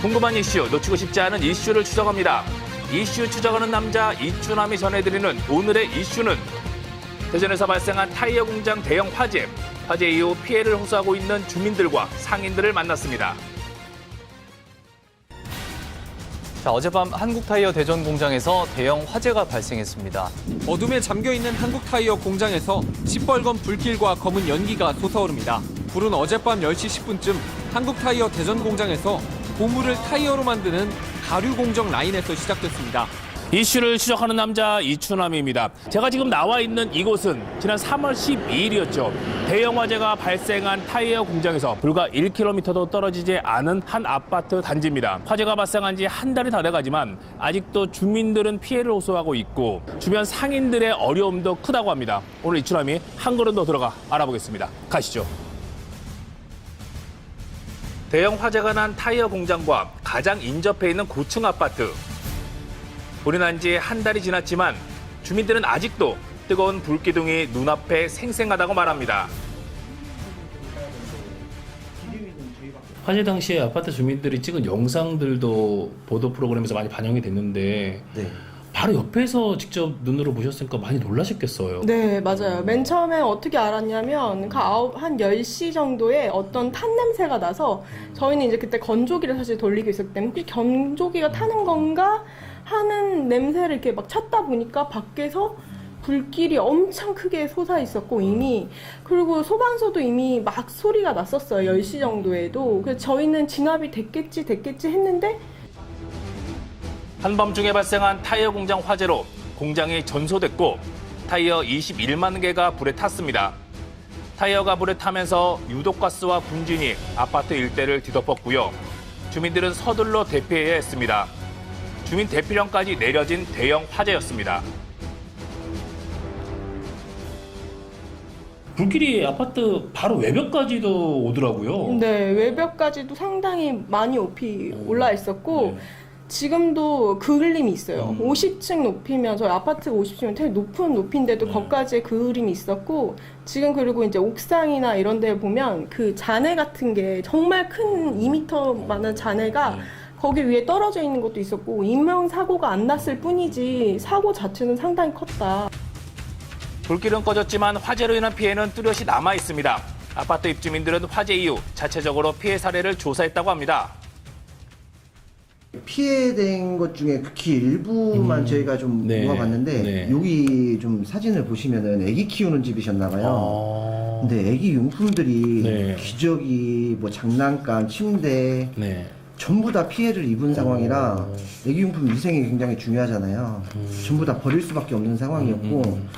궁금한 이슈, 놓치고 싶지 않은 이슈를 추적합니다. 이슈 추적하는 남자 이추남이 전해드리는 오늘의 이슈는 대전에서 발생한 타이어 공장 대형 화재. 화재 이후 피해를 호소하고 있는 주민들과 상인들을 만났습니다. 자, 어젯밤 한국타이어 대전 공장에서 대형 화재가 발생했습니다. 어둠에 잠겨 있는 한국 타이어 공장에서 시뻘건 불길과 검은 연기가 솟아오릅니다. 불은 어젯밤 10시 10분쯤 한국 타이어 대전 공장에서 고무를 타이어로 만드는 가류 공정 라인에서 시작됐습니다. 이슈를 추적하는 남자 이추남입니다. 제가 지금 나와 있는 이곳은 지난 3월 12일이었죠. 대형 화재가 발생한 타이어 공장에서 불과 1km도 떨어지지 않은 한 아파트 단지입니다. 화재가 발생한 지 한 달이 다 돼가지만 아직도 주민들은 피해를 호소하고 있고 주변 상인들의 어려움도 크다고 합니다. 오늘 이추남이 한 걸음 더 들어가 알아보겠습니다. 가시죠. 대형 화재가 난 타이어 공장과 가장 인접해 있는 고층 아파트. 불이 난 지 한 달이 지났지만 주민들은 아직도 뜨거운 불기둥이 눈앞에 생생하다고 말합니다. 화재 당시에 아파트 주민들이 찍은 영상들도 보도 프로그램에서 많이 반영이 됐는데 네. 바로 옆에서 직접 눈으로 보셨으니까 많이 놀라셨겠어요. 네, 맞아요. 맨 처음에 어떻게 알았냐면, 그 아홉, 한 10시 정도에 어떤 탄 냄새가 나서, 저희는 이제 그때 건조기를 사실 돌리고 있었기 때문에, 혹시 건조기가 타는 건가 하는 냄새를 이렇게 막 찾다 보니까 밖에서 불길이 엄청 크게 솟아 있었고, 이미. 그리고 소방서도 이미 막 소리가 났었어요. 10시 정도에도. 그래서 저희는 진압이 됐겠지, 됐겠지 했는데, 한밤중에 발생한 타이어 공장 화재로 공장이 전소됐고 타이어 21만 개가 불에 탔습니다. 타이어가 불에 타면서 유독가스와 분진이 아파트 일대를 뒤덮었고요. 주민들은 서둘러 대피해야 했습니다. 주민 대피령까지 내려진 대형 화재였습니다. 불길이 아파트 바로 외벽까지도 오더라고요. 네, 외벽까지도 상당히 많이 높이 올라 있었고, 네. 지금도 그 그림이 있어요. 음. 50층 높이면 저희 아파트가 50층이면 되게 높은 높이인데도 네. 거기까지 그 그림이 있었고 지금 그리고 이제 옥상이나 이런 데 보면 그 잔해 같은 게 정말 큰 2m만한 잔해가 네. 거기 위에 떨어져 있는 것도 있었고 인명 사고가 안 났을 뿐이지 사고 자체는 상당히 컸다. 불길은 꺼졌지만 화재로 인한 피해는 뚜렷이 남아 있습니다. 아파트 입주민들은 화재 이후 자체적으로 피해 사례를 조사했다고 합니다. 피해된 것 중에 극히 일부만 음. 저희가 좀 네. 모아봤는데 네. 여기 좀 사진을 보시면은 아기 키우는 집이셨나봐요. 아, 근데 아기 용품들이 네. 기저귀, 뭐 장난감, 침대 네. 전부 다 피해를 입은 상황이라 어. 아기 용품 위생이 굉장히 중요하잖아요. 전부 다 버릴 수밖에 없는 상황이었고 음.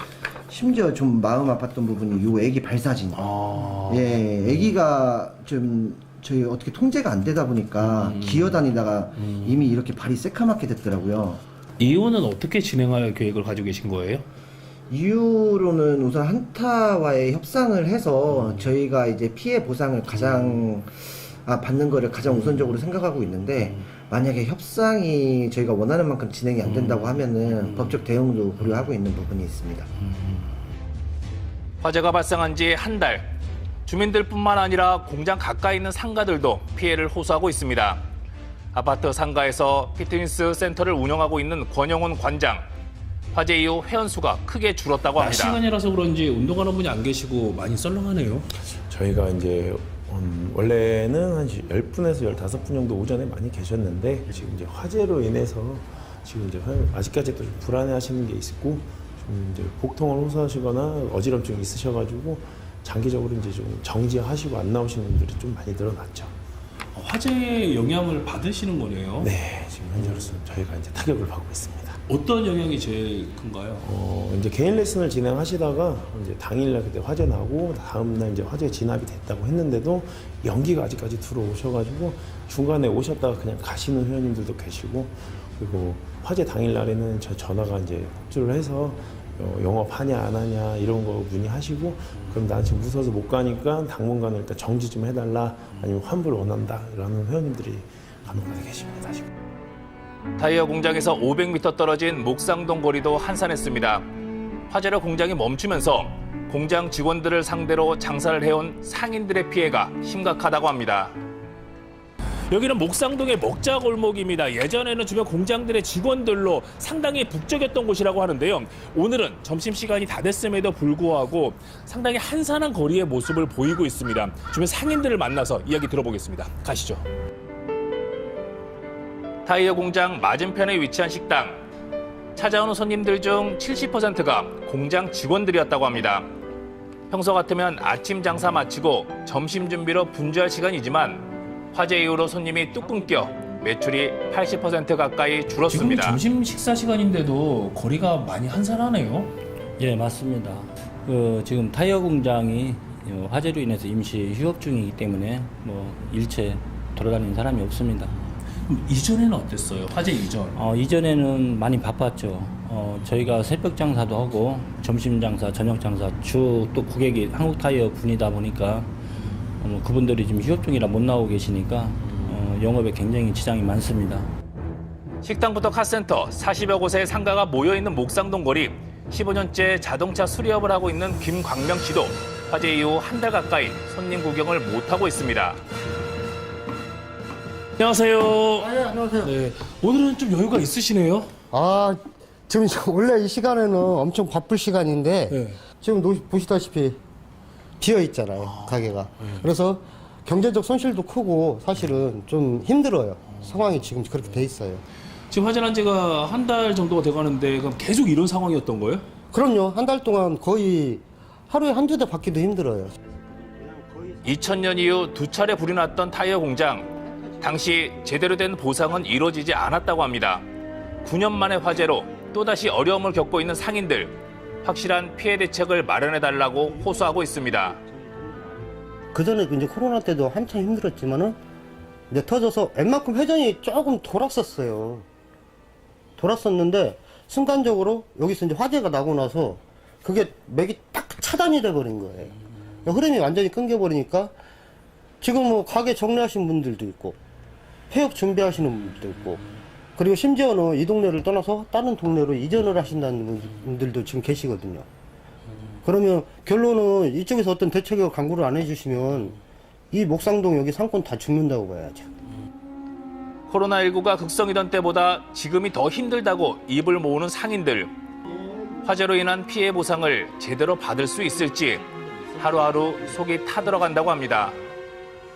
심지어 좀 마음 아팠던 부분이 요 아기 발사진. 아, 예, 아기가 좀 저희 어떻게 통제가 안 되다 보니까 음. 기어다니다가 음. 이미 이렇게 발이 새카맣게 됐더라고요. 이혼은 어떻게 진행할 계획을 가지고 계신 거예요? 이후로는 우선 한타와의 협상을 음. 해서 저희가 이제 피해 보상을 가장 아, 받는 거를 가장 우선적으로 생각하고 있는데 음. 만약에 협상이 저희가 원하는 만큼 진행이 안 된다고 하면은 음. 법적 대응도 고려하고 있는 부분이 있습니다. 화재가 발생한 지 한 달. 주민들뿐만 아니라 공장 가까이 있는 상가들도 피해를 호소하고 있습니다. 아파트 상가에서 피트니스 센터를 운영하고 있는 권영훈 관장. 화재 이후 회원 수가 크게 줄었다고 낮 합니다. 시간이라서 그런지 운동하는 분이 안 계시고 많이 썰렁하네요. 저희가 이제 음, 원래는 한 10분에서 15분 정도 오전에 많이 계셨는데 지금 이제 화재로 인해서 지금 이제 화- 아직까지도 좀 불안해 하시는 게 있고 좀 이제 복통을 호소하시거나 어지럼증이 있으셔가지고 장기적으로 이제 좀 정지하시고 안 나오시는 분들이 좀 많이 늘어났죠. 화재 영향을 받으시는 거네요. 네, 지금 현재로서 는 저희가 이제 타격을 받고 있습니다. 어떤 영향이 제일 큰가요? 어, 이제 개인 레슨을 진행하시다가 이제 당일날 그때 화재 나고 다음날 이제 화재 진압이 됐다고 했는데도 연기가 아직까지 들어오셔가지고 중간에 오셨다가 그냥 가시는 회원님들도 계시고 그리고 화재 당일날에는 저 전화가 이제 폭주를 해서 어, 영업하냐 안 하냐 이런 거 문의하시고 그럼 난 지금 무서워서 못 가니까 당분간은 일단 정지 좀 해달라 아니면 환불 원한다 이러는 회원님들이 간혹가다 계십니다 지금. 타이어 공장에서 500m 떨어진 목상동 거리도 한산했습니다. 화재로 공장이 멈추면서 공장 직원들을 상대로 장사를 해온 상인들의 피해가 심각하다고 합니다. 여기는 목상동의 먹자 골목입니다. 예전에는 주변 공장들의 직원들로 상당히 북적였던 곳이라고 하는데요. 오늘은 점심 시간이 다 됐음에도 불구하고 상당히 한산한 거리의 모습을 보이고 있습니다. 주변 상인들을 만나서 이야기 들어보겠습니다. 가시죠. 타이어 공장 맞은편에 위치한 식당. 찾아오는 손님들 중 70%가 공장 직원들이었다고 합니다. 평소 같으면 아침 장사 마치고 점심 준비로 분주할 시간이지만 화재 이후로 손님이 뚝 끊겨 매출이 80% 가까이 지금 줄었습니다. 점심 식사 시간인데도 거리가 많이 한산하네요. 예, 맞습니다. 그 지금 타이어 공장이 어, 화재로 인해서 임시 휴업 중이기 때문에 뭐 일체 돌아다니는 사람이 없습니다. 그럼 이전에는 어땠어요? 화재 이전. 어, 이전에는 많이 바빴죠. 어, 저희가 새벽 장사도 하고 점심 장사, 저녁 장사 주 또 고객이 한국 타이어 분이다 보니까 어, 뭐 그분들이 지금 휴업 중이라 못 나오고 계시니까 어, 영업에 굉장히 지장이 많습니다. 식당부터 카센터, 40여 곳의 상가가 모여 있는 목상동 거리. 15년째 자동차 수리업을 하고 있는 김광명 씨도 화재 이후 한 달 가까이 손님 구경을 못 하고 있습니다. 안녕하세요. 네, 안녕하세요. 네, 오늘은 좀 여유가 있으시네요. 아, 지금 저 원래 이 시간에는 엄청 바쁠 시간인데 네. 지금 노- 보시다시피 비어 있잖아요, 가게가. 그래서 경제적 손실도 크고 사실은 좀 힘들어요. 상황이 지금 그렇게 돼 있어요. 지금 화재 난 지가 한 달 정도가 돼가는데 그럼 계속 이런 상황이었던 거예요? 그럼요, 한 달 동안 거의 하루에 한두 대 받기도 힘들어요. 2000년 이후 두 차례 불이 났던 타이어 공장. 당시 제대로 된 보상은 이루어지지 않았다고 합니다. 9년 만의 화재로 또다시 어려움을 겪고 있는 상인들. 확실한 피해 대책을 마련해 달라고 호소하고 있습니다. 그 전에 이제 코로나 때도 한참 힘들었지만은 이제 터져서 웬만큼 회전이 조금 돌았었어요. 돌았었는데 순간적으로 여기서 이제 화재가 나고 나서 그게 맥이 딱 차단이 돼 버린 거예요. 흐름이 완전히 끊겨버리니까 지금 뭐 가게 정리하신 분들도 있고 폐업 준비하시는 분들도 있고 그리고 심지어는 이 동네를 떠나서 다른 동네로 이전을 하신다는 분들도 지금 계시거든요. 그러면 결론은 이쪽에서 어떤 대책을 강구를 안 해주시면 이 목상동 여기 상권 다 죽는다고 봐야죠. 코로나19가 극성이던 때보다 지금이 더 힘들다고 입을 모으는 상인들. 화재로 인한 피해 보상을 제대로 받을 수 있을지 하루하루 속이 타들어간다고 합니다.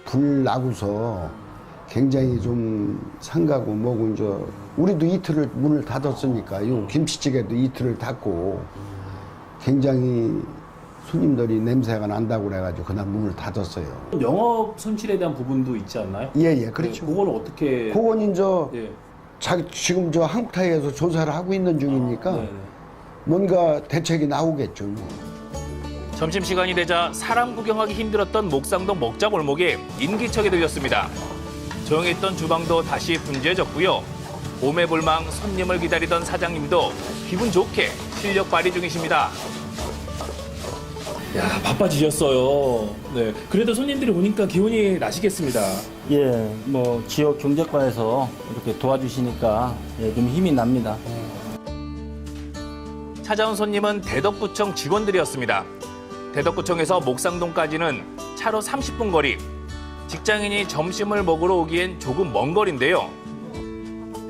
불 나고서 굉장히 좀 상가고 뭐고 이제 우리도 이틀을 문을 닫았으니까 요 김치찌개도 이틀을 닫고 굉장히 손님들이 냄새가 난다고 그래가지고 그날 문을 닫았어요. 영업 손실에 대한 부분도 있지 않나요? 예예 그렇죠. 그걸 어떻게? 그건 이제 예. 자기 지금 저 한국타이에서 조사를 하고 있는 중이니까 네 네. 뭔가 대책이 나오겠죠. 뭐. 점심시간이 되자 사람 구경하기 힘들었던 목상동 먹자 골목에 인기척이 들렸습니다. 조용했던 주방도 다시 분주해졌고요. 오매불망 손님을 기다리던 사장님도 기분 좋게 실력 발휘 중이십니다. 야 바빠지셨어요. 네. 그래도 손님들이 오니까 기운이 나시겠습니다. 예, 뭐 지역 경제과에서 이렇게 도와주시니까 예, 좀 힘이 납니다. 찾아온 손님은 대덕구청 직원들이었습니다. 대덕구청에서 목상동까지는 차로 30분 거리. 직장인이 점심을 먹으러 오기엔 조금 먼 거리인데요.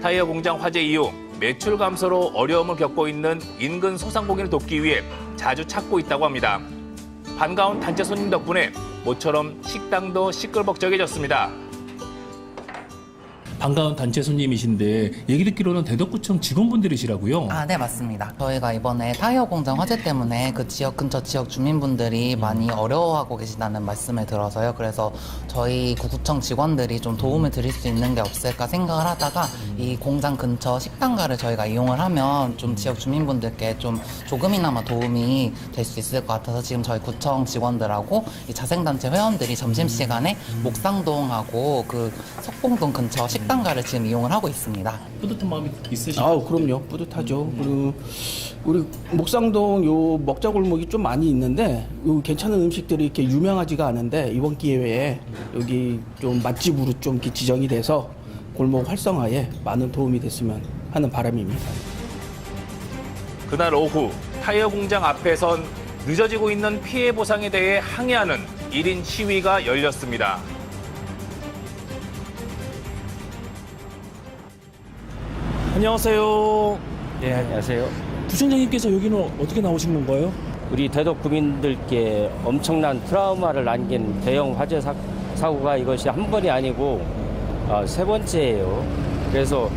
타이어 공장 화재 이후 매출 감소로 어려움을 겪고 있는 인근 소상공인을 돕기 위해 자주 찾고 있다고 합니다. 반가운 단체 손님 덕분에 모처럼 식당도 시끌벅적해졌습니다. 반가운 단체 손님이신데 얘기 듣기로는 대덕구청 직원분들이시라고요. 아, 네, 맞습니다. 저희가 이번에 타이어 공장 화재 때문에 그 지역 근처 지역 주민분들이 많이 어려워하고 계시다는 말씀을 들어서요. 그래서 저희 구구청 직원들이 좀 도움을 드릴 수 있는 게 없을까 생각을 하다가 이 공장 근처 식당가를 저희가 이용을 하면 좀 지역 주민분들께 좀 조금이나마 도움이 될 수 있을 것 같아서 지금 저희 구청 직원들하고 이 자생단체 회원들이 점심시간에 목상동하고 그 석봉동 근처 식당 가를 지금 이용을 하고 있습니다. 뿌듯한 마음이 있으시죠? 아, 그럼요. 뿌듯하죠. 그리고 우리 목상동 요 먹자 골목이 좀 많이 있는데 요 괜찮은 음식들이 이렇게 유명하지가 않은데 이번 기회에 여기 좀 맛집으로 좀 이렇게 지정이 돼서 골목 활성화에 많은 도움이 됐으면 하는 바람입니다. 그날 오후 타이어 공장 앞에선 늦어지고 있는 피해 보상에 대해 항의하는 1인 시위가 열렸습니다. 안녕하세요. 네, 안녕하세요. 부총장님께서 여기는 어떻게 나오신 건가요? 우리 대덕 구민들께 엄청난 트라우마를 남긴 대형 화재 사, 사고가 이것이 한 번이 아니고 어, 세 번째예요. 그래서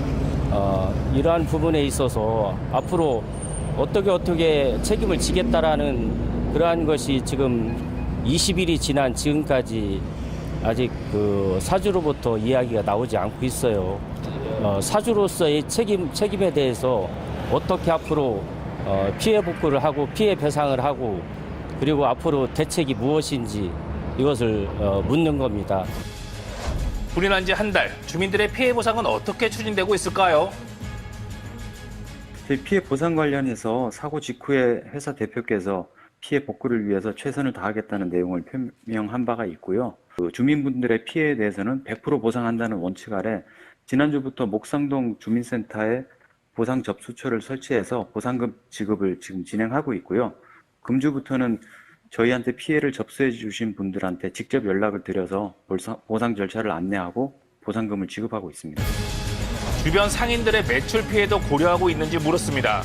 어, 이러한 부분에 있어서 앞으로 어떻게 어떻게 책임을 지겠다라는 그러한 것이 지금 20일이 지난 지금까지 아직 그 사주로부터 이야기가 나오지 않고 있어요. 어, 사주로서의 책임 책임에 대해서 어떻게 앞으로 어, 피해 복구를 하고 피해 배상을 하고 그리고 앞으로 대책이 무엇인지 이것을 어, 묻는 겁니다. 불이 난 지 한 달, 주민들의 피해 보상은 어떻게 추진되고 있을까요? 저희 피해 보상 관련해서 사고 직후에 회사 대표께서 피해 복구를 위해서 최선을 다하겠다는 내용을 표명한 바가 있고요. 그 주민분들의 피해에 대해서는 100% 보상한다는 원칙 아래 지난주부터 목상동 주민센터에 보상 접수처를 설치해서 보상금 지급을 지금 진행하고 있고요. 금주부터는 저희한테 피해를 접수해 주신 분들한테 직접 연락을 드려서 보상, 절차를 안내하고 보상금을 지급하고 있습니다. 주변 상인들의 매출 피해도 고려하고 있는지 물었습니다.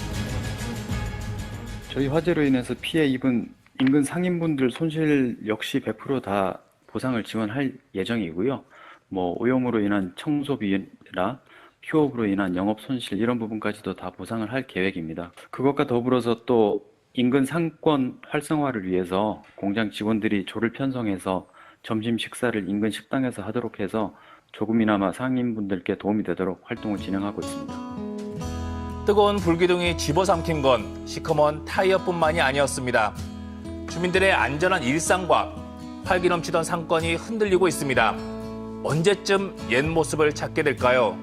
저희 화재로 인해서 피해 입은 인근 상인분들 손실 역시 100%다 보상을 지원할 예정이고요. 뭐 오염으로 인한 청소비나 휴업으로 인한 영업 손실 이런 부분까지도 다 보상을 할 계획입니다. 그것과 더불어서 또 인근 상권 활성화를 위해서 공장 직원들이 조를 편성해서 점심 식사를 인근 식당에서 하도록 해서 조금이나마 상인분들께 도움이 되도록 활동을 진행하고 있습니다. 뜨거운 불기둥이 집어삼킨 건 시커먼 타이어뿐만이 아니었습니다. 주민들의 안전한 일상과 활기 넘치던 상권이 흔들리고 있습니다. 언제쯤 옛 모습을 찾게 될까요?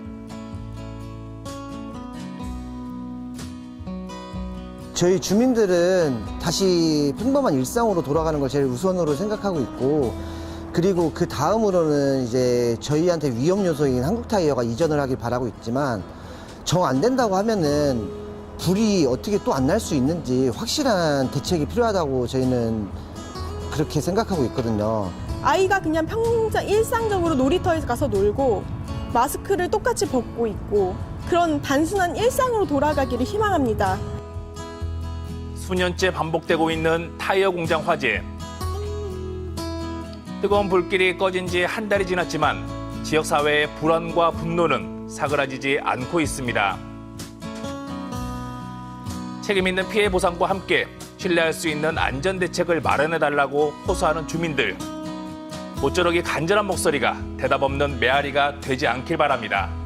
저희 주민들은 다시 평범한 일상으로 돌아가는 걸 제일 우선으로 생각하고 있고 그리고 그 다음으로는 이제 저희한테 위험 요소인 한국 타이어가 이전을 하길 바라고 있지만 정 안 된다고 하면은 불이 어떻게 또 안 날 수 있는지 확실한 대책이 필요하다고 저희는 그렇게 생각하고 있거든요. 아이가 그냥 평상 일상적으로 놀이터에 가서 놀고 마스크를 똑같이 벗고 있고 그런 단순한 일상으로 돌아가기를 희망합니다. 수년째 반복되고 있는 타이어 공장 화재. 뜨거운 불길이 꺼진 지 한 달이 지났지만 지역 사회의 불안과 분노는 사그라지지 않고 있습니다. 책임 있는 피해 보상과 함께 신뢰할 수 있는 안전 대책을 마련해 달라고 호소하는 주민들. 모쪼록 이 간절한 목소리가 대답 없는 메아리가 되지 않길 바랍니다.